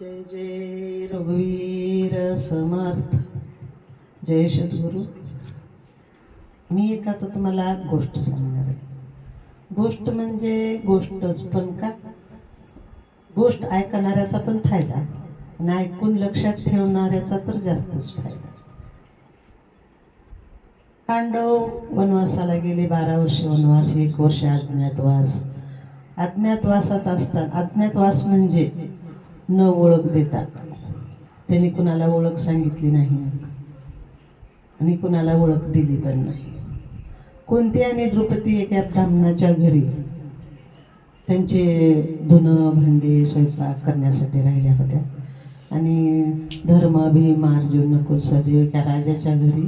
जय जय रघुवीर समर्थ. जय सद्गुरु. मी एक आता तुम्हाला गोष्ट सांगणार आहे. गोष्ट म्हणजे गोष्टच पण का? गोष्ट ऐकणाऱ्याचा पण फायदा आणि ऐकून लक्षात ठेवणाऱ्याचा तर जास्तच फायदा. पांडव वनवासाला गेले बारा वर्ष वनवास एक वर्ष अज्ञातवास. अज्ञातवासात असतात. अज्ञातवास म्हणजे न ओळख देता त्यांनी कुणाला ओळख सांगितली नाही. आणि कुणाला ओळख दिली पण नाही. कोणती आणि द्रौपदी एका ब्राह्मणाच्या घरी? त्यांचे धुणं भांडी स्वयंपाक करण्यासाठी राहिल्या होत्या. आणि धर्म भीम अर्जुन नकुल एका राजाच्या घरी.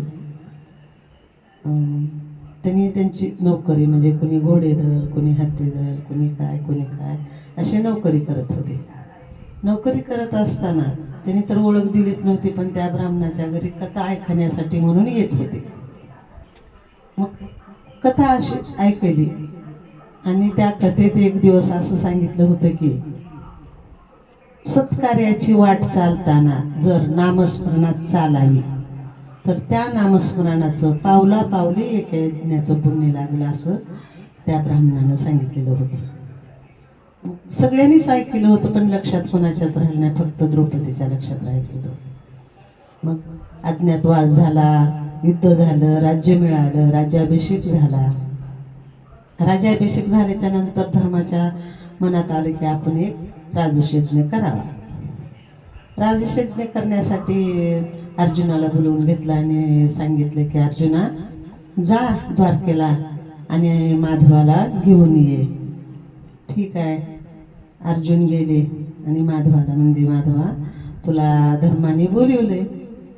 त्यांनी त्यांची नोकरी म्हणजे कोणी घोडेधर कोणी हत्तीधर कोणी काय कोणी काय असे नोकरी करत होते. नोकरी करत असताना त्यांनी तर ओळख दिलीच नव्हती पण त्या ब्राह्मणाच्या घरी कथा ऐकण्यासाठी म्हणून येत होते. मग कथा अशी ऐकली आणि त्या कथेत एक दिवस असं सांगितलं होतं की सत्कार्याची वाट चालताना जर नामस्मरणात चालावी तर त्या नामस्मरणाचं पावला पावले एक यज्ञाचं पुण्य लागलं असं त्या ब्राह्मणानं सांगितलेलं होतं. सगळ्यांनीच ऐकलं होतं पण लक्षात कोणाच्याच राहिलं नाही. फक्त द्रौपदीच्या लक्षात राहिलं होतं. मग अज्ञातवास झाला युद्ध झालं राज्य मिळालं राज्याभिषेक झाला. राज्याभिषेक झाल्याच्यानंतर धर्माच्या मनात आलं की आपण एक राजशेज्ञ करावा. राजशेज्ञ करण्यासाठी अर्जुनाला बोलवून घेतलं आणि सांगितलं की अर्जुना जा द्वारकेला आणि माधवाला घेऊन ये. ठीक आहे. अर्जुन गेले आणि माधवाला म्हणले माधवा तुला धर्माने बोलिवलंय.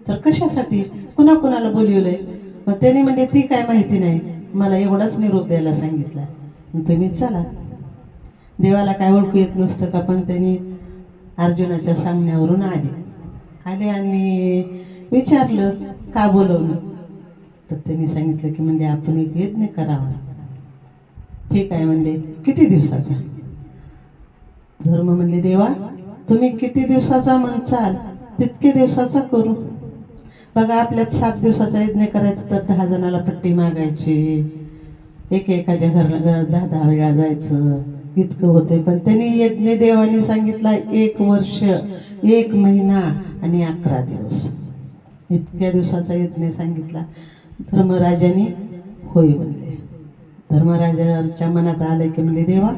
तर कशासाठी? कुणा कुणाला बोलिवलंय? मग त्याने म्हणजे ती काय माहिती नाही. मला एवढाच निरोप द्यायला सांगितला. तुम्ही चला. देवाला काय ओळखू येत नसतं का? पण त्यांनी अर्जुनाच्या सांगण्यावरून आले. आले आणि विचारलं का बोलवलं? तर त्यांनी सांगितलं की म्हणजे आपण एक यज्ञ करावा. ठीक आहे म्हणजे किती दिवसाचा? धर्म म्हणले देवा तुम्ही किती दिवसाचा म्हणचाल तितके दिवसाचा करू. बघा आपल्यात सात दिवसाचा यज्ञ करायचं तर दहा जणाला पट्टी मागायची. एक एकाच्या घरला घरात दहा दहा वेळा जायचं. इतकं होते पण त्यांनी यज्ञ देवाने सांगितला एक वर्ष एक महिना आणि अकरा दिवस. इतक्या दिवसाचा यज्ञ सांगितला. धर्मराजाने होय म्हणले. धर्मराजाच्या मनात आले की म्हणले देवा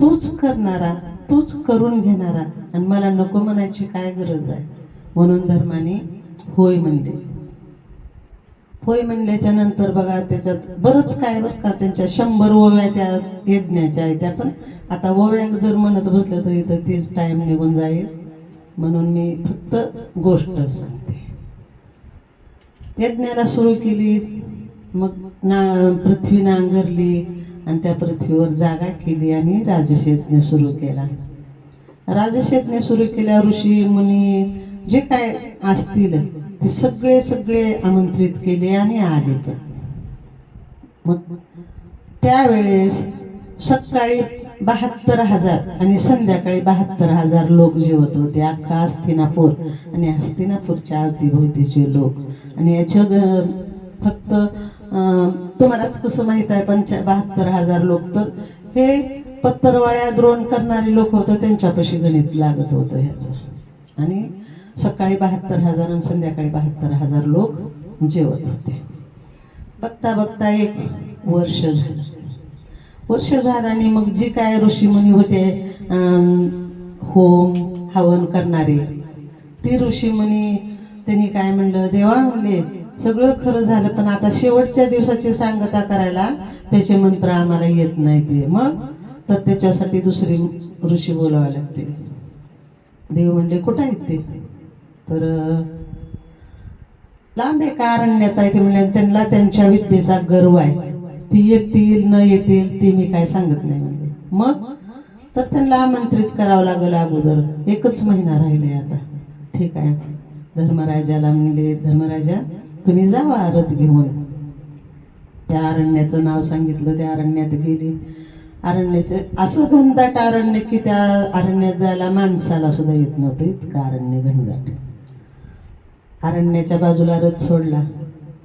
तूच करणारा तूच करून घेणारा. आणि मला नको म्हणायची काय गरज आहे? म्हणून धर्माने होय म्हणले. होय म्हणल्याच्या नंतर बघा त्याच्यात बरंच काय बरं का त्यांच्या शंभर ओव्या त्या यज्ञाच्या आहेत त्या पण. आता ओव्या जर म्हणत बसलं तर इथं तीच टाइम निघून जाईल. म्हणून मी फक्त गोष्ट सांगते. यज्ञाला सुरू केली मग ना पृथ्वी नांगरली आणि त्या पृथ्वीवर जागा केली आणि राजशेतने सुरू केला. राजशेतने सुरू केल्या ऋषी मुनी जे काय असतील ते सगळे सगळे आमंत्रित केले आणि आले ते मग त्यावेळेस सकाळी बहात्तर हजार आणि संध्याकाळी बहात्तर हजार लोक जेवत होते. अख्खा हस्तिनापूर आणि हस्तिनापूरच्या अवतीभोवतीचे लोक. आणि याच्या ग- फक्त अं, तुम्हालाच कसं माहीत आहे पंचा बहात्तर हजार लोक तर? हे पत्तरवाड्या द्रोण करणारे लोक होतं त्यांच्यापाशी गणित लागत होतं ह्याचं. आणि सकाळी बहात्तर हजार आणि संध्याकाळी बहात्तर हजार लोक जेवत होते. बघता बघता एक वर्ष झालं. वर्ष झालं आणि मग जी काय ऋषीमुनी होते होम हवन करणारे ती ऋषीमुनी त्यांनी काय म्हणलं देवा म्हणले सगळं खरं झालं पण आता शेवटच्या दिवसाची सांगता करायला त्याचे मंत्र आम्हाला येत नाही ते मग? तर त्याच्यासाठी दुसरी ऋषी बोलावे लागते देव म्हणले कुठं आहेत ते? तर लांब एका अरण्यात? आहे ते म्हणले त्यांना त्यांच्या विद्येचा गर्व आहे. ती येतील न येतील ती मी काय सांगत नाही. म्हणजे मग? तर त्यांना आमंत्रित करावं लागलं अगोदर. एकच महिना राहिले आता. ठीक आहे. धर्मराजाला म्हणले धर्मराजा तुम्ही जावा रथ घेऊन. त्या अरण्याचं नाव सांगितलं त्या अरण्यात गेली. अरण्याचं असं घनदाट अरण्य की त्या अरण्यात जायला माणसाला सुद्धा येत नव्हतं इतकं अरण्य घनदाट. अरण्याच्या बाजूला रथ सोडला.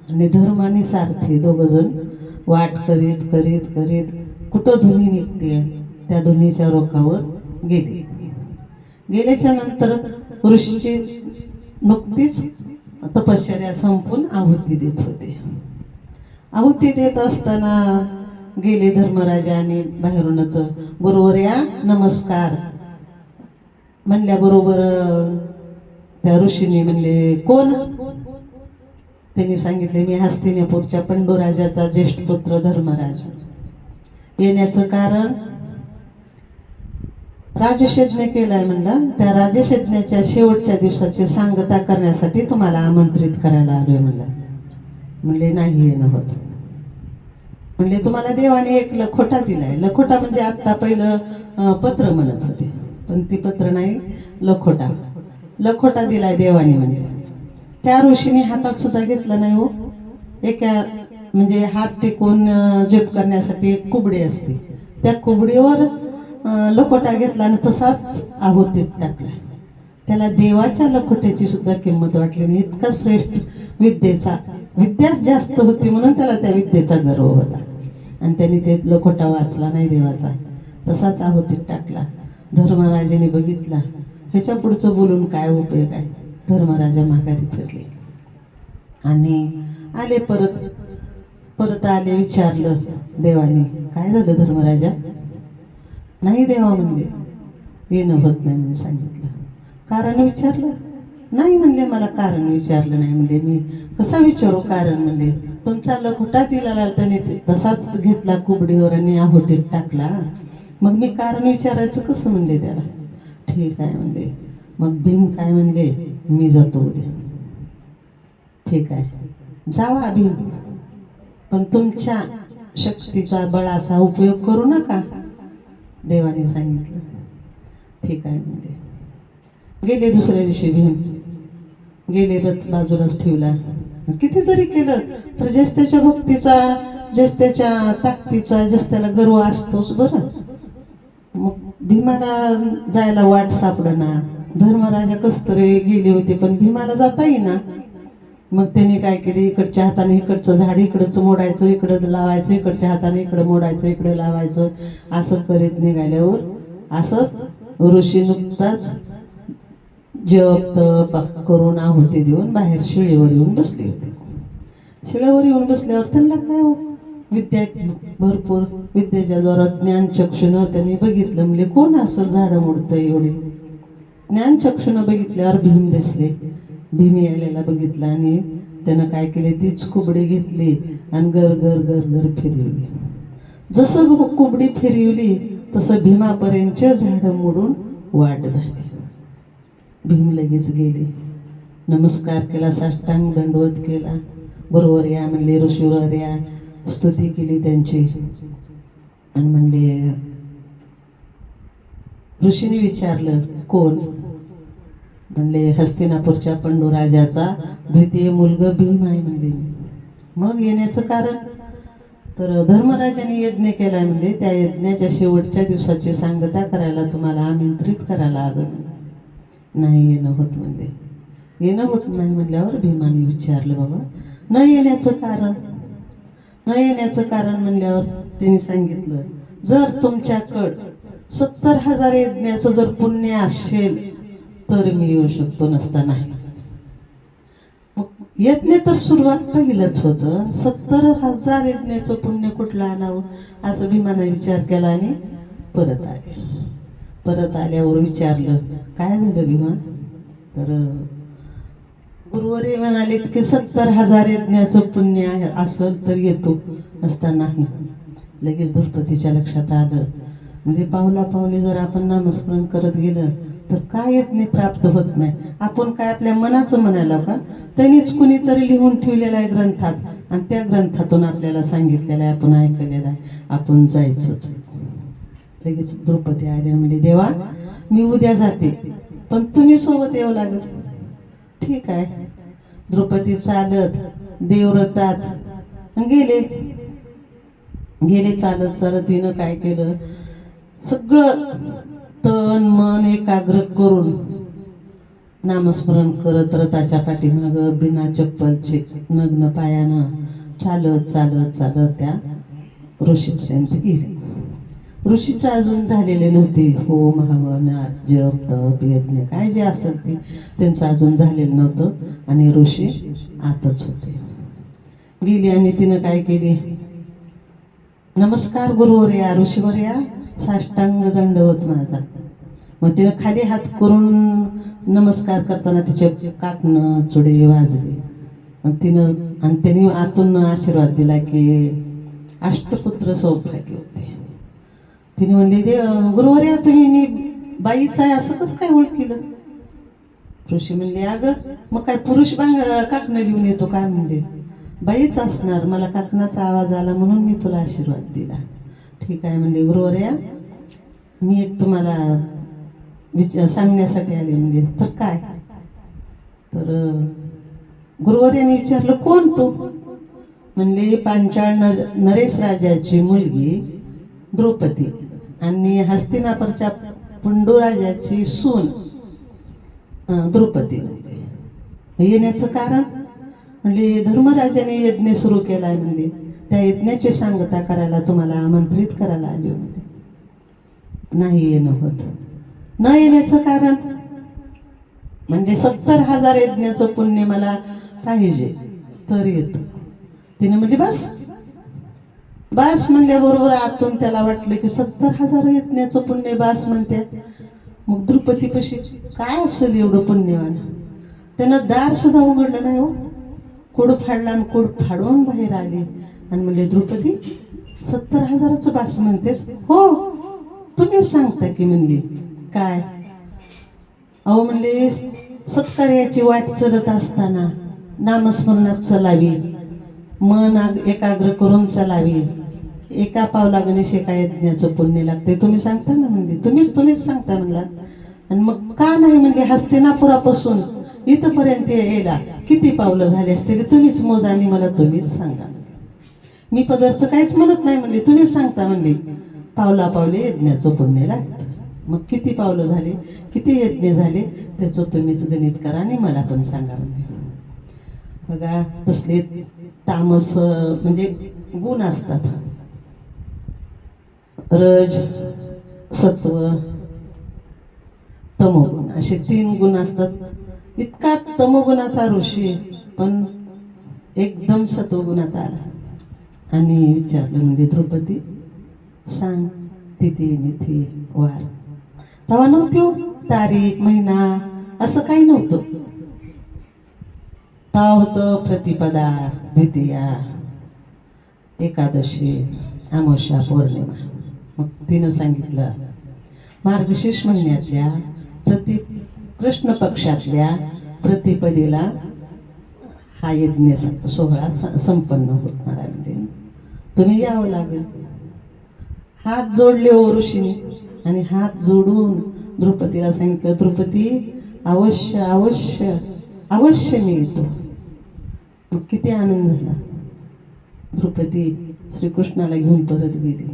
आणि धर्म आणि सारथी दोघ जण वाट करीत करीत करीत कुठं धुनी निघते त्या धुनीच्या रोखावर गेली. गेल्याच्यानंतर ऋषीची नुकतीच तपश्चर्या संपून आहुती देत होते. आहुती देत असताना गेले धर्मराजाने आणि बाहेरूनच गुरुवर्या नमस्कार. म्हणल्याबरोबर त्या ऋषीने म्हणले कोण? त्यांनी सांगितले मी हस्तिनापूरच्या पंडूराजाचा ज्येष्ठ पुत्र धर्मराज. येण्याचं कारण राजशेजने केलाय म्हणलं. त्या राजशेजण्याच्या शेवटच्या दिवसाची सांगता करण्यासाठी तुम्हाला आमंत्रित करायला आलोय म्हणलं. म्हणले नाही येणं होत म्हणले तुम्हाला देवाने एक लखोटा दिलाय. लखोटा म्हणजे आत्ता पहिलं पत्र म्हणत होते. पण ती पत्र नाही लखोटा. लखोटा दिलाय देवाने म्हणजे त्या ऋषीने हातात सुद्धा घेतलं नाही हो. एका म्हणजे हात टेकून जप करण्यासाठी एक कुबडी असते. त्या कुबडीवर लखोटा घेतला आणि तसाच आहुतीत टाकला त्याला देवाच्या लखोट्याची सुद्धा किंमत वाटली नाही. इतका श्रेष्ठ विद्येचा विद्याच जास्त होती म्हणून त्याला त्या विद्येचा गर्व होता. आणि त्यांनी ते लखोटा वाचला नाही देवाचा. तसाच आहुतीत टाकला. धर्मराजाने बघितला. ह्याच्या पुढचं बोलून काय उपयोग आहे? धर्मराजा माघारी फिरले. आणि आले परत परत आले विचारलं देवाने काय झालं धर्मराजा? नाही देवा म्हणले. येणं होत नाही मी सांगितलं. कारण विचारलं? नाही म्हणले मला कारण विचारलं नाही म्हणले मी. कसं विचारू कारण म्हणले? तुमचा लखोटा दिला त्याने ते तसाच घेतला कुबडीवर आणि आहुतीत टाकला. मग मी कारण विचारायचं कसं म्हणले त्याला? ठीक आहे म्हणले. मग भीम काय म्हणले? मी जातो उद्या. ठीक आहे. जावा भीम. पण तुमच्या शक्तीचा बळाचा उपयोग करू नका. देवाने सांगितलं. ठीक आहे म्हणजे. गेले दुसऱ्या दिवशी भीम गेले रथ बाजूलाच ठेवला. किती जरी केलं तर जस्त्याच्या भक्तीचा जस त्याच्या ताकदीचा जस त्याला गर्व असतोच बरं. मग भीमाला जायला वाट सापडना. धर्मराजा कस तरी गेले होते पण भीमाला जाता येईना. मग त्याने काय केली? इकडच्या हाताने इकडचं झाड इकडचं मोडायचं इकडं लावायचं इकडच्या हाताने इकडं मोडायचं इकडं लावायचं. असं करीत निघाल्यावर असंच ऋषी नुकताच जप तप करून आहुती देऊन बाहेर शिळेवर येऊन बसले होते. शिळेवर येऊन बसल्यावर त्यांना काय हो? विद्या भरपूर विद्येच्या जोरात ज्ञानचक्षुनं त्यांनी बघितलं. म्हणजे कोण असं झाडं मोडतं एवढे? ज्ञानचक्षुनं बघितल्यावर भीम दिसले. भीमी यायला बघितलं आणि त्यानं काय केले तीच कुबडी घेतली आणि गर गर गर गर फिरवली. जसं कोबडी कुबडी फिरवली तसं भीमापर्यंत झाडं मोडून वाट झाली. भीम लगेच गेले. नमस्कार केला साष्टांग दंडवत केला. बरोबर या म्हणले ऋषीवर या. स्तुती केली त्यांची. आणि म्हणले ऋषीने विचारलं कोण? म्हणले हस्तिनापूरच्या पंडूराजाचा द्वितीय मुलगा भीम आहे म्हणले. मग येण्याचं कारण? तर धर्मराजाने यज्ञ केला म्हणजे त्या यज्ञाच्या शेवटच्या दिवसाची सांगता करायला तुम्हाला आमंत्रित करायला आलं नाही येणं होत म्हणले. येणं होत नाही म्हणल्यावर भीमाने विचारलं बाबा न येण्याचं कारण? न येण्याचं कारण म्हणल्यावर त्यांनी सांगितलं जर तुमच्याकड सत्तर हजार यज्ञाचं जर पुण्य असेल तर मी येऊ शकतो नसता नाही यज्ञ तर सुरुवात पहिलंच होतं. सत्तर हजार यज्ञाचं पुण्य कुठलं आणावं? असं भीमाने विचार केला आणि परत आले. परत आल्यावर विचारलं काय झालं भीमा? तर गुरुवरे म्हणाले की सत्तर हजार यज्ञाचं पुण्य आहे असं तर येतो नसता नाही लगेच द्रौपदीच्या लक्षात आलं. म्हणजे पावला पावले जर आपण नामस्मरण करत गेलं तर काय यज्ञ प्राप्त होत नाही. आपण काय आपल्या मनाचं म्हणायला का? त्यांनीच कुणीतरी लिहून ठेवलेलं आहे ग्रंथात. आणि त्या ग्रंथातून आपल्याला सांगितलेलं आहे आपण ऐकलेलं आहे. आपण जायचंच. लगेच द्रौपदी आले म्हणजे देवा मी उद्या जाते. पण तुम्ही सोबत यावं लागल. ठीक आहे. द्रौपदी चालत देवरतात गेले. गेले चालत चालत तिनं काय केलं? सगळं तन मन एकाग्र करून नामस्मरण करत रथाच्या पाठीमागं बिना चप्पलचे नग्न पायानं चालत चालत चालत त्या ऋषीपर्यंत गेले. ऋषीचं अजून झालेले नव्हते. हो महावना जप तप यज्ञ काय जे असेल ते त्यांचं अजून झालेलं नव्हतं आणि ऋषी आतच होते. गेली आणि तिनं काय केली? नमस्कार गुरुवर या ऋषीवर या साष्टांग दंड होत माझा. मग तिनं खाली हात करून नमस्कार करताना तिचे काकणं चुडे वाजले. आणि तिनं आणि त्यांनी आतून आशीर्वाद दिला की अष्टपुत्र सौभाग्य होते. तिने म्हणले दे गुरुवारी या तुम्ही मी बाईचा आहे असं कसं काय ओळखीलं? ऋषी म्हणले अगं मग काय पुरुष बांग काकणं लिहून येतो काय म्हणजे बाईच असणार मला काकणाचा आवाज आला म्हणून मी तुला आशीर्वाद दिला. ठीक आहे म्हणले गुरुवर्या मी एक तुम्हाला विचार सांगण्यासाठी आले म्हणजे तर काय? तर गुरुवर्याने गुरुवर विचारलं कोण तू? म्हणले पांचाळ नर नरेश राजाची मुलगी द्रौपदी आणि हस्तिनापरच्या पंडूराजाची सून द्रौपदी. येण्याचं कारण? म्हणजे धर्मराजाने यज्ञ सुरू केला म्हणजे त्या यज्ञाची सांगता करायला तुम्हाला आमंत्रित करायला आली होती. नाही येणं होत. न येण्याचं कारण? म्हणजे सत्तर हजार यज्ञाचं पुण्य मला पाहिजे तर येतो. तिने म्हणजे बस. बास म्हणल्याबरोबर आतून त्याला वाटलं की सत्तर हजार यज्ञाचं पुण्य बास म्हणते मग द्रुपदीपशी काय असेल एवढं पुण्यवान? त्यानं दार सुद्धा उघडलं नाही हो. कोड फाडला आणि कोड फाडून बाहेर आली. आणि म्हणले द्रुपदी सत्तर हजाराचं बास म्हणतेस? हो. तुम्हीच सांगता की म्हणली काय? अहो म्हणले सत्कार्याची वाट चलत असताना नामस्मरणात चलावी मन आग- एकाग्र करून चलावी एका पावला गणेश एका यज्ञाचं पुण्य लागते. तुम्ही सांगता ना म्हणजे तुम्हीच तुम्हीच सांगता म्हणला. आणि मग का नाही म्हणजे हस्तिनापुरापासून इथपर्यंत यायला किती पावलं झाली असतील? तुम्हीच मोजा आणि मला तुम्हीच सांगा. मी पदरचं काहीच म्हणत नाही म्हणले. तुम्हीच सांगता म्हणले. पावला पावले यज्ञाचं पुण्य लागतं. मग किती पावलं झाले? किती यज्ञ झाले? त्याचं तुम्हीच गणित करा आणि मला पण सांगा म्हणजे बघा तसले तामस म्हणजे गुण असतात. रज सत्व तमोगुण असे तीन गुण असतात. इतका तमोगुणाचा ऋषी पण एकदम सत्वगुणात आला. आणि विचारलं म्हणजे द्रौपदी सांग तिथे मिथी वार. तेव्हा नव्हती हो, तारीख महिना असं काही नव्हतं. तेव्हा होतं प्रतिपदा द्वितीया एकादशी अमावस्या पौर्णिमा. मग तिनं सांगितलं मार्गशीर्ष महिन्यातल्या प्रति कृष्ण पक्षातल्या प्रतिपदेला हा यज्ञ सोहळा स- संपन्न होणार आहे तुम्ही यावं लागेल. हात जोडले ओ ऋषीने आणि हात जोडून द्रौपदीला सांगितलं द्रौपदी अवश्य अवश्य अवश्य मी येतो. मग किती आनंद झाला. द्रौपदी श्रीकृष्णाला घेऊन परत गेली.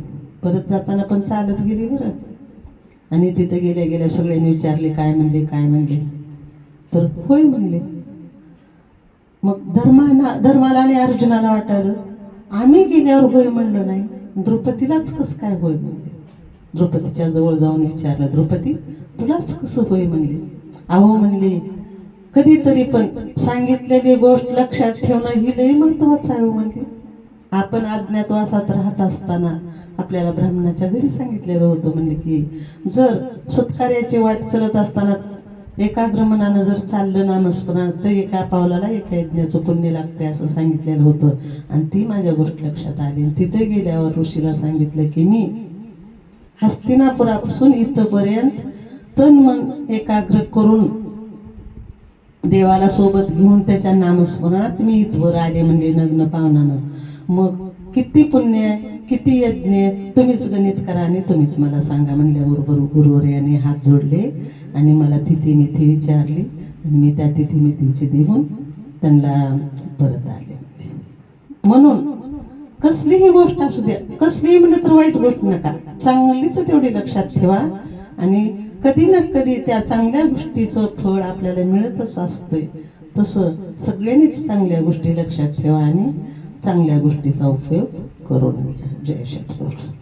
परत जाताना पण चालत गेली बरं. आणि तिथं गेल्या गेल्या सगळ्यांनी विचारले काय म्हणले काय म्हणले? तर होय म्हणले. मग धर्माना धर्माला आणि अर्जुनाला वाटायलं आम्ही गेल्यावर होय म्हणलं नाही. द्रौपदीलाच कसं काय होय म्हणले? द्रौपदीच्या जवळ जाऊन विचारलं द्रौपदी तुलाच कसं होय म्हणले? अहो म्हणले कधीतरी पण सांगितलेली गोष्ट लक्षात ठेवणं ही लई महत्वाचं आहे हो म्हणले आपण अज्ञातवासात राहत असताना आपल्याला ब्राह्मणाच्या घरी सांगितलेलं होतं म्हणले की जर सत्कार्याची वाट चलत असताना एकाग्र मनानं जर चाललं नामस्मरण तर एका पावलाला एका यज्ञाचं पुण्य लागते असं सांगितलेलं होतं. आणि ती माझ्या गोष्ट लक्षात आली. तिथे गेल्यावर ऋषीला सांगितलं की मी हस्तिनापुरापासून इथपर्यंत तन मन एकाग्र करून देवाला सोबत घेऊन त्याच्या नामस्मरणात मी इथवर आले म्हणजे नग्न पावनानं. मग किती पुण्य आहे? किती यज्ञ तुम्हीच गणित करा आणि तुम्हीच मला सांगा म्हणल्याबरोबर गुरुवर याने हात जोडले आणि मला तिथी मिथी विचारली आणि मी त्या तिथी मिथीची देऊन त्यांना परत आले. म्हणून कसलीही गोष्ट असू द्या कसलीही म्हणजे तर वाईट गोष्ट नका. चांगलीच तेवढी लक्षात ठेवा आणि कधी ना कधी त्या चांगल्या गोष्टीचं फळ आपल्याला मिळतच असतंय. तसं सगळ्यांनीच चांगल्या गोष्टी लक्षात ठेवा आणि चांगल्या गोष्टीचा उपयोग करून घ्या. जय शेतकरी